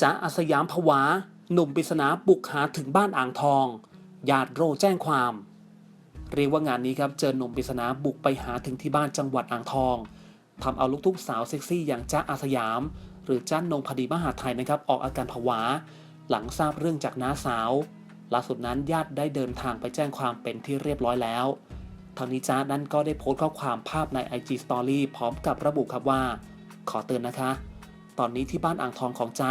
จ๊ะอาสยามผวา หนุ่มปริศนาบุกหาถึงบ้านอ่างทอง ญาติโรแจ้งความ เรียกว่างานนี้ครับเจอหนุ่มปริศนาบุกไปหาถึงที่บ้านจังหวัดอ่างทองทำเอาลูกทุ่งสาวเซ็กซี่อย่างจ๊ะอาสยาม หรือจ้านงพดีมหาไทยนะครับออกอาการผวา หลังทราบเรื่องจากน้าสาวล่าสุดนั้นญาติได้เดินทางไปแจ้งความเป็นที่เรียบร้อยแล้วทางนี้จ้านั้นก็ได้โพสต์ข้อความภาพใน IG Story พร้อมกับระบุครับว่า ขอเตือนนะคะ ตอนนี้ที่บ้านอ่างทองของจ๊ะ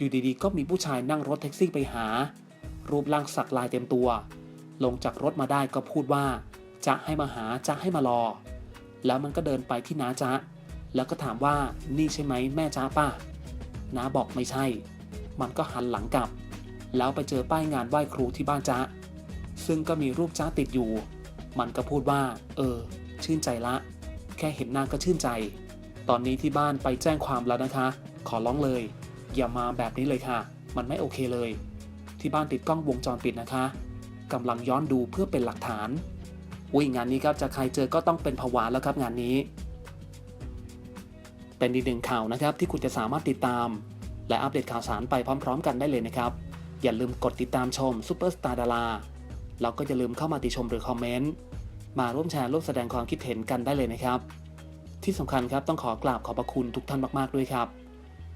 อยู่ดีๆ ก็มีผู้ชายนั่งรถแท็กซี่ไปหา รูปร่างสักลายเต็มตัว ลงจากรถมาได้ก็พูดว่า จะให้มาหาจะให้มารอ แล้วมันก็เดินไปที่น้าจ๊ะ แล้วก็ถามว่านี่ใช่ไหมแม่จ๊ะป้าน้าบอกไม่ใช่ มันก็หันหลังกลับ แล้วไปเจอป้ายงานไหว้ครูที่บ้านจ๊ะ ซึ่งก็มีรูปจ๊ะติดอยู่ มันก็พูดว่า เออ ชื่นใจละ แค่เห็นหน้าก็ชื่นใจ ตอนนี้ที่บ้านไปแจ้งความแล้วนะคะ ขอร้องเลย อย่ามาแบบนี้เลยค่ะ มันไม่โอเคเลย ที่บ้านติดกล้องวงจรปิดนะคะกำลังย้อนดูเพื่อเป็นหลักฐาน อุ้ยงานนี้ครับจะใครเจอก็ต้องเป็นผวาแล้วครับงานนี้ เป็นอีกหนึ่งข่าวนะครับที่คุณจะสามารถติดตาม และอัปเดตข่าวสารไปพร้อม ๆ กันได้เลยนะครับ อย่าลืมกดติดตามชมซูเปอร์สตาร์ดาราแล้วก็อย่าลืมเข้ามาติชมหรือคอมเมนต์มาร่วมแชร์ร่วมแสดงความคิดเห็นกันได้เลยนะครับ ที่สำคัญครับต้องขอกราบขอบพระคุณทุกท่านมาก ๆ ด้วยครับ